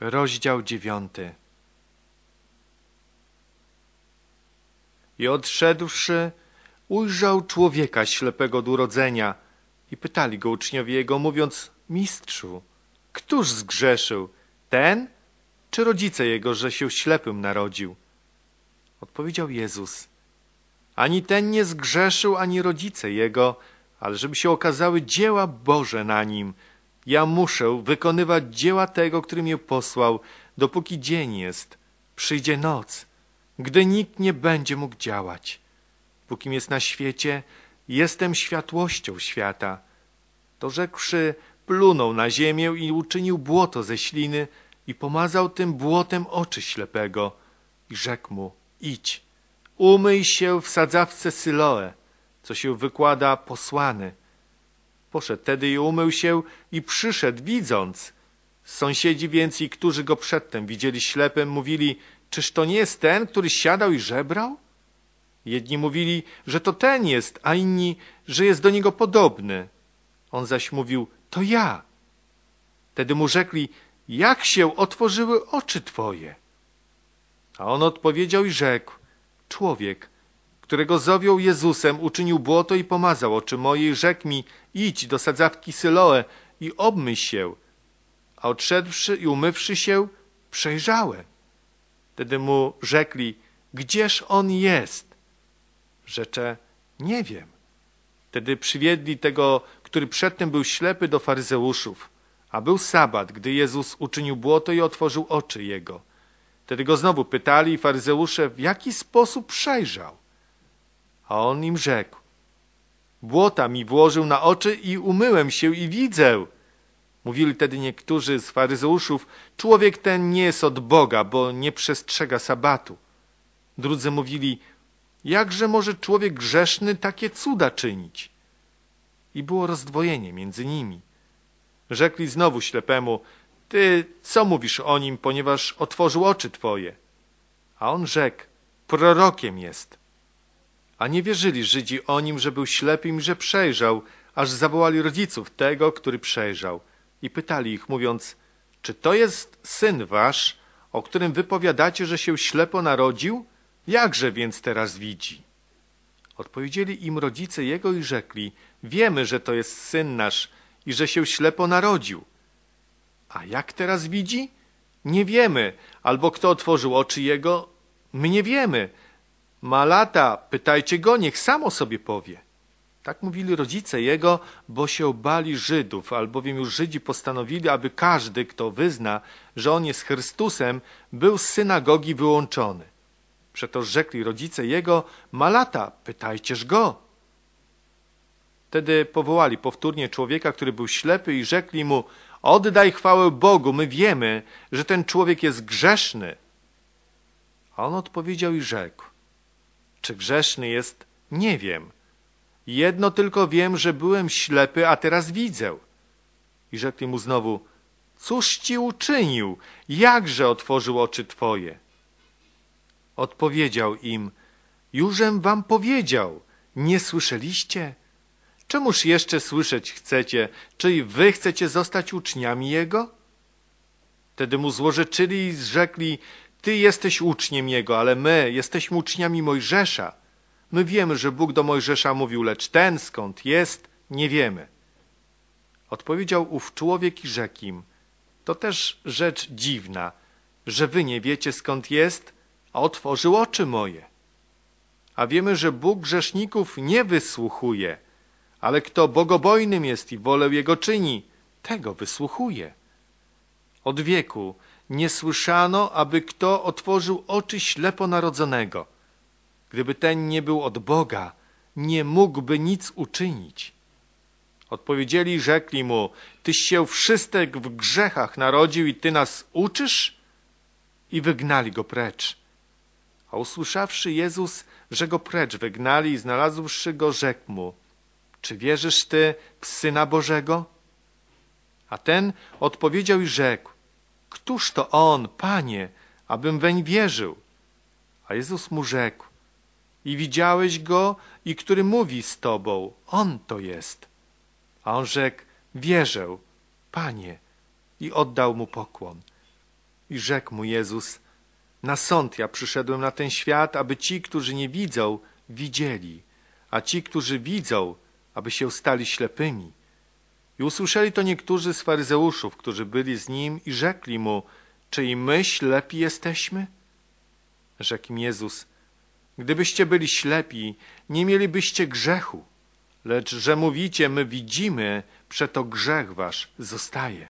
Rozdział dziewiąty I odszedłszy, ujrzał człowieka ślepego od urodzenia i pytali go uczniowie jego, mówiąc, mistrzu, któż zgrzeszył, ten czy rodzice jego, że się ślepym narodził? Odpowiedział Jezus, ani ten nie zgrzeszył, ani rodzice jego, ale żeby się okazały dzieła Boże na nim – ja muszę wykonywać dzieła tego, który mnie posłał, dopóki dzień jest. Przyjdzie noc, gdy nikt nie będzie mógł działać. Pókim jest na świecie, jestem światłością świata. To rzekłszy, plunął na ziemię i uczynił błoto ze śliny i pomazał tym błotem oczy ślepego. I rzekł mu, idź, umyj się w sadzawce Syloe, co się wykłada posłany. Poszedł tedy i umył się i przyszedł, widząc. Sąsiedzi więc i którzy go przedtem widzieli ślepym, mówili, czyż to nie jest ten, który siadał i żebrał? Jedni mówili, że to ten jest, a inni, że jest do niego podobny. On zaś mówił, to ja. Tedy mu rzekli, jak się otworzyły oczy twoje? A on odpowiedział i rzekł, człowiek, którego zowią Jezusem, uczynił błoto i pomazał oczy moje i rzekł mi, idź do sadzawki Syloe i obmyj się. A odszedłszy i umywszy się, przejrzałem. Wtedy mu rzekli, gdzież on jest? Rzecze, nie wiem. Wtedy przywiedli tego, który przedtem był ślepy do faryzeuszów, a był sabat, gdy Jezus uczynił błoto i otworzył oczy jego. Wtedy go znowu pytali faryzeusze, w jaki sposób przejrzał. A on im rzekł, błota mi włożył na oczy i umyłem się i widzę. Mówili tedy niektórzy z faryzeuszów, człowiek ten nie jest od Boga, bo nie przestrzega sabatu. Drudzy mówili, jakże może człowiek grzeszny takie cuda czynić? I było rozdwojenie między nimi. Rzekli znowu ślepemu, ty co mówisz o nim, ponieważ otworzył oczy twoje? A on rzekł, prorokiem jest. A nie wierzyli Żydzi o nim, że był ślepy i że przejrzał, aż zawołali rodziców tego, który przejrzał. I pytali ich, mówiąc, czy to jest syn wasz, o którym wypowiadacie, że się ślepo narodził? Jakże więc teraz widzi? Odpowiedzieli im rodzice jego i rzekli, wiemy, że to jest syn nasz i że się ślepo narodził. A jak teraz widzi? Nie wiemy, albo kto otworzył oczy jego? My nie wiemy, ma lata, pytajcie go, niech sam o sobie powie. Tak mówili rodzice jego, bo się bali Żydów, albowiem już Żydzi postanowili, aby każdy, kto wyzna, że on jest Chrystusem, był z synagogi wyłączony. Przeto rzekli rodzice jego, ma lata, pytajcież go. Wtedy powołali powtórnie człowieka, który był ślepy i rzekli mu, oddaj chwałę Bogu, my wiemy, że ten człowiek jest grzeszny. A on odpowiedział i rzekł, czy grzeszny jest? Nie wiem. Jedno tylko wiem, że byłem ślepy, a teraz widzę. I rzekli mu znowu, cóż ci uczynił? Jakże otworzył oczy twoje? Odpowiedział im, jużem wam powiedział, nie słyszeliście? Czemuż jeszcze słyszeć chcecie? Czy i wy chcecie zostać uczniami Jego? Wtedy mu złorzeczyli i rzekli, ty jesteś uczniem Jego, ale my jesteśmy uczniami Mojżesza. My wiemy, że Bóg do Mojżesza mówił, lecz ten skąd jest, nie wiemy. Odpowiedział ów człowiek i rzekł im, to też rzecz dziwna, że wy nie wiecie skąd jest, a otworzył oczy moje. A wiemy, że Bóg grzeszników nie wysłuchuje, ale kto bogobojnym jest i wolę Jego czyni, tego wysłuchuje. Od wieku nie słyszano, aby kto otworzył oczy ślepo narodzonego. Gdyby ten nie był od Boga, nie mógłby nic uczynić. Odpowiedzieli i rzekli mu, tyś się wszystek w grzechach narodził i ty nas uczysz? I wygnali go precz. A usłyszawszy Jezus, że go precz wygnali i znalazłszy go, rzekł mu, czy wierzysz ty w Syna Bożego? A ten odpowiedział i rzekł, Któż to on, panie, abym weń wierzył? A Jezus mu rzekł, i widziałeś go, i który mówi z tobą, on to jest. A on rzekł, wierzę, panie, i oddał mu pokłon. I rzekł mu Jezus, na sąd ja przyszedłem na ten świat, aby ci, którzy nie widzą, widzieli, a ci, którzy widzą, aby się stali ślepymi. I usłyszeli to niektórzy z faryzeuszów, którzy byli z nim i rzekli mu, czy i my ślepi jesteśmy? Rzekł im Jezus, gdybyście byli ślepi, nie mielibyście grzechu, lecz że mówicie, my widzimy, przeto grzech wasz zostaje.